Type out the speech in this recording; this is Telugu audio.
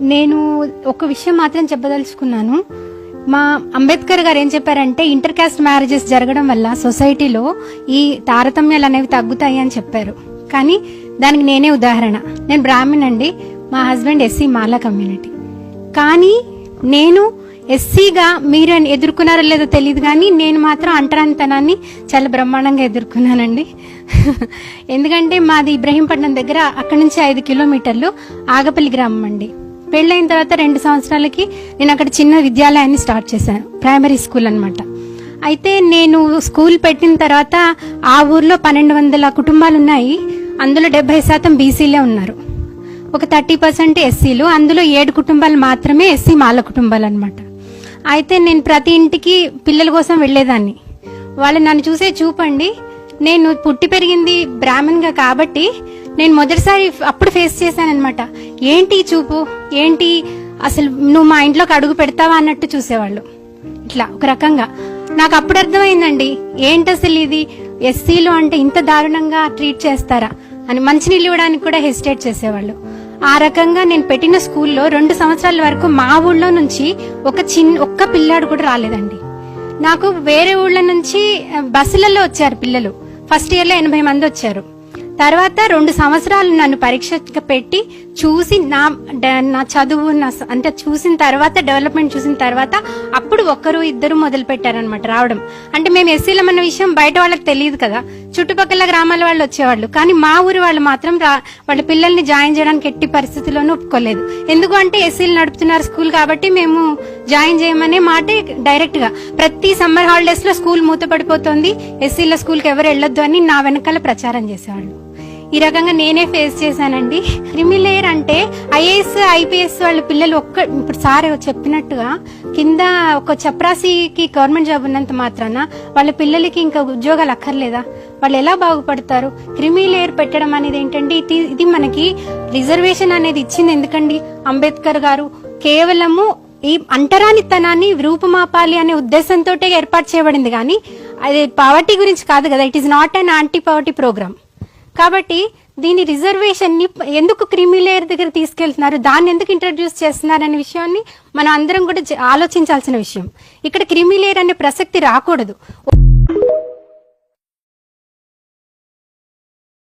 నేను ఒక విషయం మాత్రం చెప్పదలుచుకున్నాను. మా అంబేద్కర్ గారు ఏం చెప్పారంటే ఇంటర్ కాస్ట్ మ్యారేజెస్ జరగడం వల్ల సొసైటీలో ఈ తారతమ్యాలు అనేవి తగ్గుతాయి అని చెప్పారు. కానీ దానికి నేనే ఉదాహరణ. నేను బ్రాహ్మణ్ అండి. మా హస్బెండ్ ఎస్సీ మాలా కమ్యూనిటీ. కానీ నేను ఎస్సీగా మీరు ఎదుర్కొన్నారో లేదో తెలియదు కానీ నేను మాత్రం అంటరానితనాన్ని చాలా బ్రహ్మాండంగా ఎదుర్కొన్నానండి. ఎందుకంటే మాది ఇబ్రహీంపట్నం దగ్గర అక్కడి నుంచి ఐదు కిలోమీటర్లు ఆగపల్లి గ్రామం అండి. పెళ్ళైన తర్వాత రెండు సంవత్సరాలకి నేను అక్కడ చిన్న విద్యాలయాన్ని స్టార్ట్ చేశాను. ప్రైమరీ స్కూల్ అనమాట అయితే నేను స్కూల్ పెట్టిన తర్వాత ఆ ఊర్లో పన్నెండు వందల కుటుంబాలు ఉన్నాయి అందులో డెబ్బై శాతం బీసీలే ఉన్నారు. ఒక థర్టీ పర్సెంట్ ఎస్సీలు అందులో ఏడు కుటుంబాలు మాత్రమే ఎస్సీ మాల కుటుంబాలు అనమాట అయితే నేను ప్రతి ఇంటికి పిల్లల కోసం వెళ్ళేదాన్ని. వాళ్ళు నన్ను చూసే చూపండి. నేను పుట్టి పెరిగింది బ్రాహ్మణ్గా కాబట్టి నేను మొదటిసారి అప్పుడు ఫేస్ చేశానన్నమాట. ఏంటి చూపు? ఏంటి అసలు నువ్వు మా ఇంట్లోకి అడుగు పెడతావా అన్నట్టు చూసేవాళ్ళు. ఇట్లా ఒక రకంగా. నాకు అప్పుడు అర్థమైందండి. ఏంటి అసలు ఇది? ఎస్సీలు అంటే ఇంత దారుణంగా ట్రీట్ చేస్తారా? అని మంచినీళ్ళు ఇవ్వడానికి కూడా హెసిటేట్ చేసేవాళ్ళు. ఆ రకంగా నేను పెట్టిన స్కూల్లో రెండు సంవత్సరాల వరకు మా ఊళ్ళో నుంచి ఒక చిన్న ఒక్క పిల్లాడు కూడా రాలేదండి. నాకు వేరే ఊళ్ళ నుంచి బస్సులలో వచ్చారు పిల్లలు. ఫస్ట్ ఇయర్లో ఎనభై మంది వచ్చారు. తర్వాత రెండు సంవత్సరాలు నన్ను పరీక్ష పెట్టి చూసి నా నా చదువు నా అంటే చూసిన తర్వాత డెవలప్మెంట్ చూసిన తర్వాత అప్పుడు ఒక్కరు ఇద్దరు మొదలు పెట్టారనమాట రావడం. అంటే మేము ఎస్సీలం అన్న విషయం బయట వాళ్ళకి తెలియదు కదా. చుట్టుపక్కల గ్రామాల వాళ్ళు వచ్చేవాళ్ళు. కానీ మా ఊరి వాళ్ళు మాత్రం వాళ్ళ పిల్లల్ని జాయిన్ చేయడానికి ఎట్టి పరిస్థితుల్లోనూ ఒప్పుకోలేదు. ఎందుకు అంటే ఎస్సీలు నడుపుతున్నారు స్కూల్ కాబట్టి మేము జాయిన్ చేయమనే మాటే డైరెక్ట్గా. ప్రతి సమ్మర్ హాలిడేస్లో స్కూల్ మూతపడిపోతుంది ఎస్సీల స్కూల్కి ఎవరు వెళ్ళొద్దు అని నా వెనకాల ప్రచారం చేసేవాళ్ళు. ఈ రకంగా నేనే ఫేస్ చేశానండి. క్రిమిలేయర్ అంటే ఐఏఎస్ ఐపీఎస్ వాళ్ళ పిల్లలు ఒక్క ఇప్పుడు సార్ చెప్పినట్టుగా కింద ఒక చప్రాసీకి గవర్నమెంట్ జాబ్ ఉన్నంత మాత్రాన వాళ్ళ పిల్లలకి ఇంకా ఉద్యోగాలు అక్కర్లేదా? వాళ్ళు ఎలా బాగుపడతారు? క్రిమి లేయర్ పెట్టడం అనేది ఏంటంటే ఇది ఇది మనకి రిజర్వేషన్ అనేది ఇచ్చింది ఎందుకండి? అంబేద్కర్ గారు కేవలము ఈ అంటరానితనాన్ని రూపుమాపాలి అనే ఉద్దేశంతో ఏర్పాటు చేయబడింది కానీ అది పవర్టీ గురించి కాదు కదా it is not an anti poverty programme కాబట్టి దీని రిజర్వేషన్ని ఎందుకు క్రిమిలేయర్ దగ్గర తీసుకెళ్తున్నారు దాన్ని ఎందుకు ఇంట్రడ్యూస్ చేస్తున్నారు అనే విషయాన్ని మనం అందరం కూడా ఆలోచించాల్సిన విషయం. ఇక్కడ క్రిమిలేయర్ అనే ప్రసక్తి రాకూడదు.